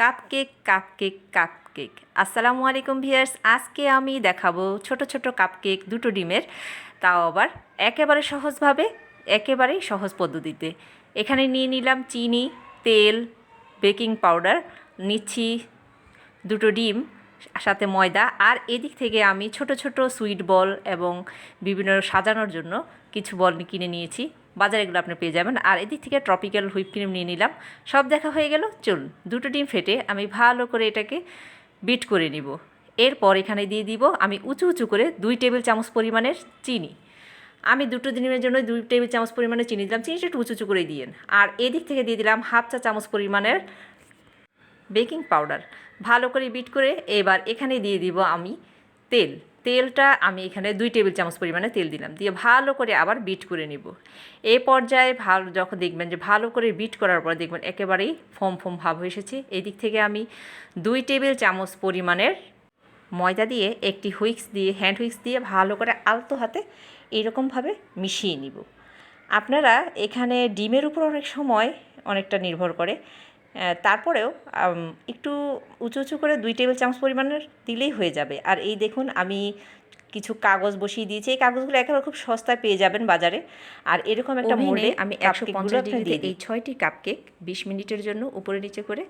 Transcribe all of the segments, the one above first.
Cup cake cupcake cup cake আসসালামু আলাইকুম viewers আজকে আমি দেখাবো ছোট ছোট কাপ কেক দুটো ডিমের। তাও আবার একেবারে সহজভাবে, একেবারেই সহজ পদ্ধতিতে। এখানে নিয়ে নিলাম চিনি, তেল, বেকিং পাউডার, নিচ্ছি দুটো ডিম, সাথে ময়দা। আর এদিক থেকে আমি ছোট ছোট সুইট বল এবং বিভিন্ন সাজানোর জন্য কিছু বল কিনে নিয়েছি। বাজারে এগুলো আপনি পেয়ে যাবেন। আর এদিক থেকে ট্রপিক্যাল হুইপ ক্রিম নিয়ে নিলাম। সব দেখা হয়ে গেল। চলুন, দুটো ডিম ফেটে আমি ভালো করে এটাকে বিট করে নিব। এরপর এখানে দিয়ে দিব আমি উঁচু উঁচু করে দুই টেবিল চামচ পরিমাণের চিনি। আমি দুটো দিনের জন্য দুই টেবিল চামচ পরিমাণে চিনি দিলাম। চিনিটা একটু উঁচু উঁচু করে দিয়েন আর এদিক থেকে দিয়ে দিলাম হাফ চা চামচ পরিমাণের বেকিং পাউডার। ভালো করে বিট করে এবার এখানে দিয়ে দিব আমি তেল। তেলটা আমি এখানে দুই টেবিল চামচ পরিমাণে তেল দিলাম। দিয়ে ভালো করে আবার বিট করে নিব। এই পর্যায়ে ভালো যখন দেখবেন যে ভালো করে বিট করার পর দেখবেন একেবারেই ফোম ফোম ভাব হয়ে এসেছে। এদিক থেকে আমি দুই টেবিল চামচ পরিমাণের ময়দা দিয়ে একটি হুইক্স দিয়ে, হ্যান্ড হুইক্স দিয়ে ভালো করে আলতো হাতে এরকমভাবে মিশিয়ে নিব। আপনারা এখানে ডিমের উপর অনেক সময় অনেকটা নির্ভর করে। তারপরেও একটু উঁচু উঁচু করে দুই টেবিল চামচ পরিমাণের দিলেই হয়ে যাবে। আর এই দেখুন আমি কিছু কাগজ বসিয়ে দিয়েছি। এই কাগজগুলো একেবারে খুব সস্তায় পেয়ে যাবেন বাজারে। আর এরকম একটা মোল্ডে আমি আমি 150 একশো পঞ্চাশ ডিগ্রিতে এই ছয়টি কাপকেক বিশ মিনিটের জন্য উপরে নিচে করে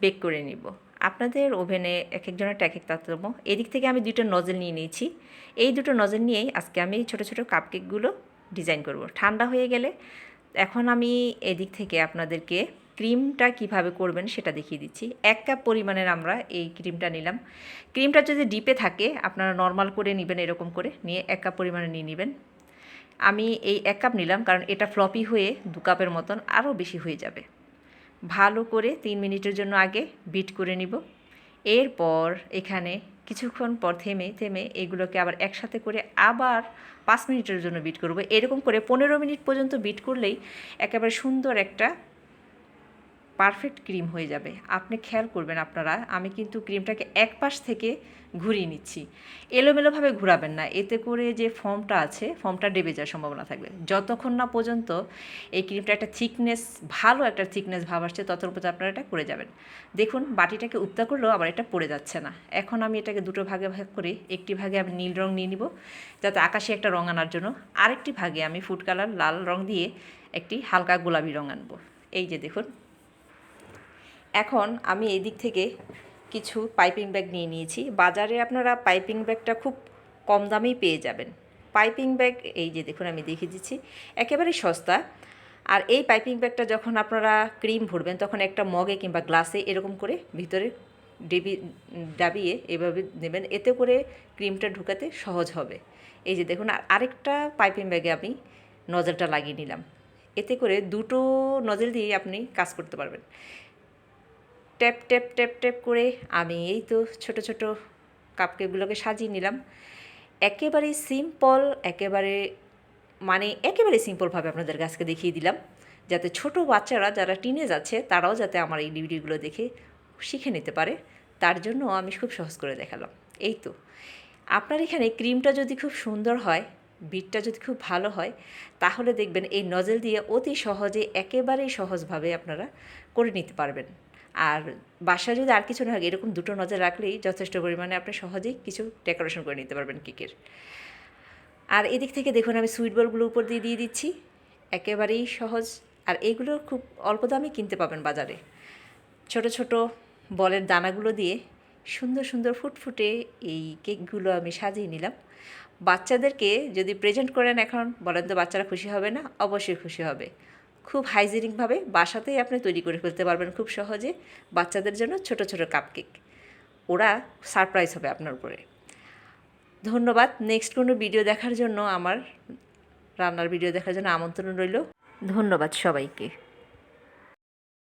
বেক করে নিব। আপনাদের ওভেনে এক একজনের এক এক তারতম্য। এদিক থেকে আমি দুটো নজল নিয়ে নিয়েছি। এই দুটো নজল নিয়েই আজকে আমি এই ছোটো ছোটো কাপকেকগুলো ডিজাইন করব। ঠান্ডা হয়ে গেলে এখন আমি এদিক থেকে আপনাদেরকে ক্রিমটা কীভাবে করবেন সেটা দেখিয়ে দিচ্ছি। এক কাপ পরিমাণের আমরা এই ক্রিমটা নিলাম। ক্রিমটা যদি ডিপে থাকে, আপনারা নর্মাল করে নেবেন এরকম করে, নিয়ে এক কাপ পরিমাণে নিয়ে নেবেন। আমি এই এক কাপ নিলাম কারণ এটা ফ্লপি হয়ে দু কাপের মতন আরও বেশি হয়ে যাবে। ভালো করে তিন মিনিটের জন্য আগে বিট করে নিব। এরপর এখানে কিছুক্ষণ পর থেমে থেমে এগুলোকে আবার একসাথে করে আবার পাঁচ মিনিটের জন্য বিট করব। এরকম করে পনেরো মিনিট পর্যন্ত বিট করলেই একেবারে সুন্দর একটা পারফেক্ট ক্রিম হয়ে যাবে। আপনি খেয়াল করবেন আপনারা, আমি কিন্তু ক্রিমটাকে এক পাশ থেকে ঘুরিয়ে নিচ্ছি। এলোমেলোভাবে ঘুরাবেন না, এতে করে যে ফর্মটা আছে, ফর্মটা ডেবে যাওয়ার সম্ভাবনা থাকবে। যতক্ষণ না পর্যন্ত এই ক্রিমটা একটা থিকনেস ভালো একটা থিকনেস ভাব আসছে, ততক্ষণ পর্যন্ত আপনারা এটা করে যাবেন। দেখুন, বাটিটাকে উত্তা করলেও আবার এটা পড়ে যাচ্ছে না। এখন আমি এটাকে দুটো ভাগে ভাগ করে, একটি ভাগে আমি নীল রং নিয়ে নিব, যাতে আকাশে একটা রং আনার জন্য। আরেকটি ভাগে আমি ফুড কালার লাল রং দিয়ে একটি হালকা গোলাপি রং আনব। এই যে দেখুন এখন আমি এই দিক থেকে কিছু পাইপিং ব্যাগ নিয়ে নিয়েছি। বাজারে আপনারা পাইপিং ব্যাগটা খুব কম দামেই পেয়ে যাবেন। পাইপিং ব্যাগ, এই যে দেখুন আমি দেখিয়ে দিচ্ছি একেবারেই সস্তা। আর এই পাইপিং ব্যাগটা যখন আপনারা ক্রিম ভরবেন, তখন একটা মগে কিংবা গ্লাসে এরকম করে ভিতরে ডেবি ডাবিয়ে এভাবে নেবেন। এতে করে ক্রিমটা ঢুকাতে সহজ হবে। এই যে দেখুন, আর আরেকটা পাইপিং ব্যাগে আমি নজলটা লাগিয়ে নিলাম। এতে করে দুটো নজল দিয়ে আপনি কাজ করতে পারবেন। ট্যাপ ট্যাপ ট্যাপ ট্যাপ করে আমি এই তো ছোট ছোট কাপকেকগুলোকে সাজিয়ে নিলাম। একেবারে সিম্পল একেবারে মানে একেবারে সিম্পলভাবে আপনাদের কাছকে দেখিয়ে দিলাম, যাতে ছোট বাচ্চারা যারা টিনেজ আছে, তারাও যাতে আমার এই ভিডিওগুলো দেখে শিখে নিতে পারে। তার জন্য আমি খুব সহজ করে দেখালাম। এই তো। আপনার এখানে ক্রিমটা যদি খুব সুন্দর হয় বিটটা যদি খুব ভালো হয়, তাহলে দেখবেন এই নজল দিয়ে অতি সহজে, একেবারেই সহজভাবে আপনারা করে নিতে পারবেন। আর বাসায় যদি আর কিছু না হয় এরকম দুটো নজর রাখলেই যথেষ্ট পরিমাণে আপনি সহজেই কিছু ডেকোরেশন করে নিতে পারবেন কেকের। আর এদিক থেকে দেখুন, আমি সুইট বলগুলো উপর দিয়ে দিয়ে দিচ্ছি। একেবারেই সহজ। আর এইগুলো খুব অল্প দামে কিনতে পাবেন বাজারে। ছোট ছোট বলের দানাগুলো দিয়ে সুন্দর সুন্দর ফুটফুটে এই কেকগুলো আমি সাজিয়ে নিলাম। বাচ্চাদেরকে যদি প্রেজেন্ট করেন এখন, বলেন তো বাচ্চারা খুশি হবে না? অবশ্যই খুশি হবে। খুব হাইজেনিকভাবে বাসাতেই আপনি তৈরি করে ফেলতে পারবেন খুব সহজে বাচ্চাদের জন্য ছোট ছোট কাপকেক ওরা সারপ্রাইজ হবে আপনার উপরে। ধন্যবাদ। নেক্সট কোনো ভিডিও দেখার জন্য আমার, রান্নার ভিডিও দেখার জন্য আমন্ত্রণ রইল। ধন্যবাদ সবাইকে।